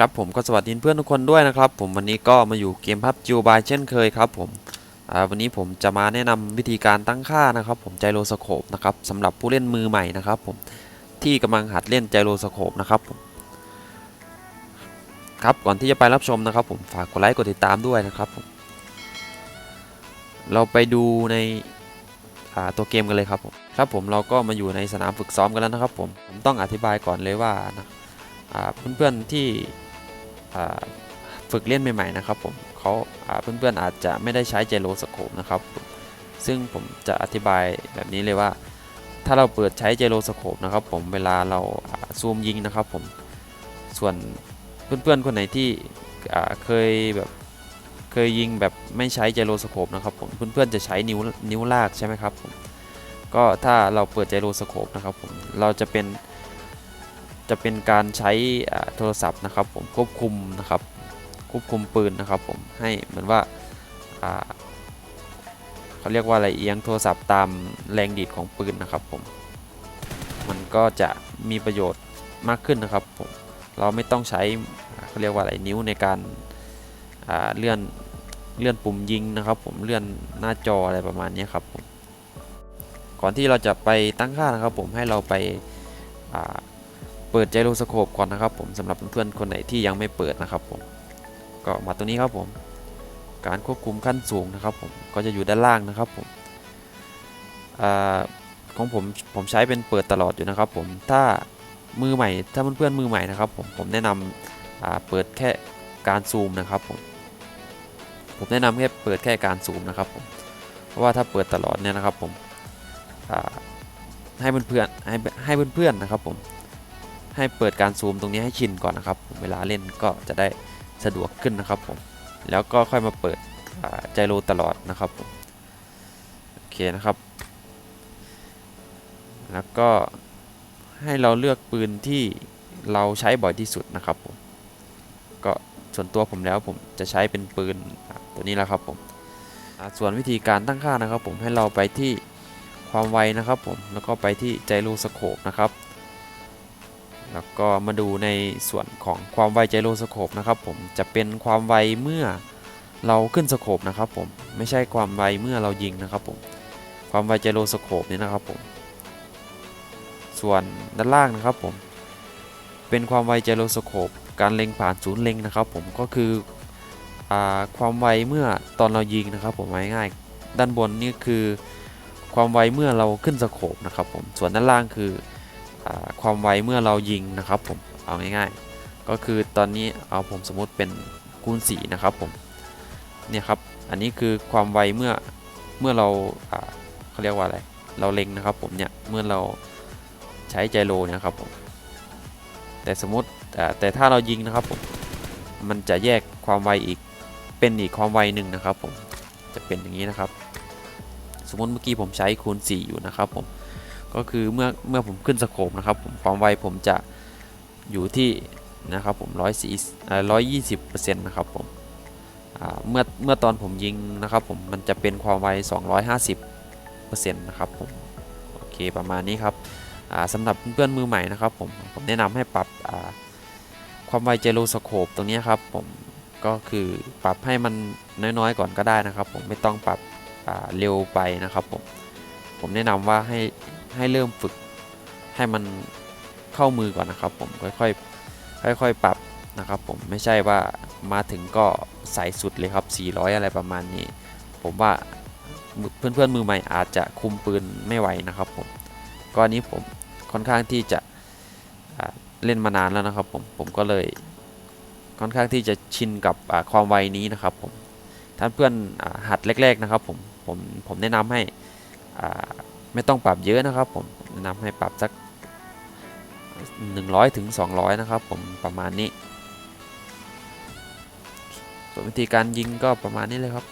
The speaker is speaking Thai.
ครับผมก็สวัสดีเพื่อนทุกคนด้วยนะครับ ผมวันนี้ก็มาอยู่เกมพับจิวบายเช่นเคยครับผมวันนี้ผมจะมาแนะนำวิธีการตั้งค่านะครับ ผมไจโรสโคปนะครับสำหรับผู้เล่นมือใหม่นะครับ ผมที่กำลังหัดเล่นไจโรสโคปนะครับผมครับก่อนที่จะไปรับชมนะครับ ผมฝากกดไลค์กดติดตามด้วยนะครับผมเราไปดูในตัวเกมกันเลยครับผมครับผมเราก็มาอยู่ในสนามฝึกซ้อมกันแล้วนะครับ ผมผมต้องอธิบายก่อนเลยว่านะเพื่อนๆที่ ฝึกเล่นใหม่ๆนะครับผมเขาเพื่อนๆอาจจะไม่ได้ใช้เจโรสโคปนะครับ ซึ่งผมจะอธิบายแบบนี้เลยว่า ถ้าเราเปิดใช้เจโรสโคปนะครับผมเวลาเราซูมยิงนะครับผมส่วนเพื่อนๆคนไหนที่เคยแบบเคยยิงแบบไม่ใช้เจโรสโคปนะครับผมเพื่อนๆจะใช้นิ้วนิ้วลากใช่ไหมครับผมก็ถ้าเราเปิดเจโรสโคปนะครับผมเราจะเป็น จะเป็นการใช้โทรศัพท์นะครับผมควบคุมนะครับควบคุมปืนนะครับผมให้เหมือนว่าเขาเรียกว่าอะไรเอียงโทรศัพท์ตามแรงดีดของปืนนะครับผมมันก็จะมีประโยชน์มากขึ้นนะครับผมเราไม่ต้องใช้เขาเรียกว่าอะไรนิ้วในการาเลื่อนเลื่อนปุ่มยิงนะครับ ผมเลื่อนหน้าจออะไรประมาณนี้ครับผมก่อนที่เราจะไปตั้งค่านะครับผมให้เราไปา เปิดไจโรสโคปก่อนนะครับผมสำหรับเพื่อนๆคนไหนที่ยังไม่เปิดนะครับผมก็มาตัวนี้ครับผม การควบคุมขั้นสูงนะครับผมก็จะอยู่ด้านล่างนะครับผมอของผมผมใช้เป็นเปิดตลอดอยู่นะครับผมถ้ามือใหม่ถ้าเพื่อนๆมือใหม่นะครับผมผมแนะนำอ่าเปิดแค่การซูมนะครับผมผมแนะนำแค่เปิดแค่การซูมนะครับผมเพราะว่าถ้าเปิดตลอดเนี่ยนะครับผมให้เพื่อนๆให้ให้เพื่อนๆนะครับผม ให้เปิดการซูมตรงนี้ให้ชินก่อนนะครับ เวลาเล่นก็จะได้สะดวกขึ้นนะครับผมแล้วก็ค่อยมาเปิดอ่าไจโรตลอดนะครับผมโอเคนะครับ แล้วก็ให้เราเลือกปืนที่เราใช้บ่อยที่สุดนะครับผมก็ส่วนตัวผมแล้วผมจะใช้เป็นปืนตัวนี้แหละครับผมส่วนวิธีการตั้งค่านะครับ ผมให้เราไปที่ความไวนะครับ ผมแล้วก็ไปที่ไจโรสโคปนะครับ แล้วก็มาดูในส่วนของความไวไจโรสโคปนะครับผมจะเป็นความไวเมื่อเราขึ้นสโคปนะครับผมไม่ใช่ความไวเมื่อเรายิงนะครับผมความไวไจโรสโคปนี่นะครับผมส่วนด้านล่างนะครับผมเป็นความไวไจโรสโคปการเล็งผ่านศูนย์เล็งนะครับผมก็คืออความไวเมื่อตอนเรายิงนะครับผมง่ายๆด้านบนนี่คือความไวเมื่อเราขึ้นสโคปนะครับผมส่วนด้านล่างคือ ความไวเมื่อเรายิงนะครับผมเอาง่ายๆ ก็คือตอนนี้เอาผมสมมติเป็นคูณ4นะครับผมเนี่ยครับอันนี้คือความไวเมื่อเมื่อเราเขาเรียกว่าอะไรเราเล็งนะครับผมเนี่ยเมื่อเราใช้ไจโรนะครับผมแต่สมมติแต่ถ้าเรายิงนะครับผมมันจะแยกความไวอีกเป็นอีกความไวหนึ่งนะครับผมจะเป็นอย่างนี้นะครับ สมมติเมื่อกี้ผมใช้คูณ 4 อยู่นะครับผม ก็คือเมื่อเมื่อผมขึ้นสโคปนะครับผมความไวผมจะอยู่ที่นะครับผมร้อยสี่ร้อยยี่สิบเปอร์เซ็นต์นะครับผมเมื่อเมื่อตอนผมยิงนะครับผมมันจะเป็นความไว250เปอร์เซ็นต์นะครับผมโอเคประมาณนี้ครับสำหรับเพื่อนๆมือใหม่นะครับผมผมแนะนำให้ปรับความไวเจโรสโคปตรงนี้ครับผมก็คือปรับให้มันน้อยๆก่อนก็ได้นะครับ ผมไม่ต้องปรับเร็วไปนะครับผมผมแนะนำว่าให้ ให้เริ่มฝึกให้มันเข้ามือก่อนนะครับผมค่อยๆค่อยๆปรับนะครับผมไม่ใช่ว่ามาถึงก็ใส่สุดเลยครับ 400 อะไรประมาณนี้ ผมว่าเพื่อนๆมือใหม่อาจจะคุมปืนไม่ไหวนะครับผมก็อันนี้ผมค่อนข้างที่จะเล่นมานานแล้วนะครับผมผมก็เลยค่อนข้างที่จะชินกับความไวนี้นะครับผมถ้าเพื่อนอหัดแรก ๆนะครับผมผมผมแนะนำให้อ่า ไม่ต้องปรับเยอะนะครับผมแนะนำให้ปรับสัก 100ถึง200 นะครับผมประมาณนี้ ส่วนวิธีการยิงก็ประมาณนี้เลยครับ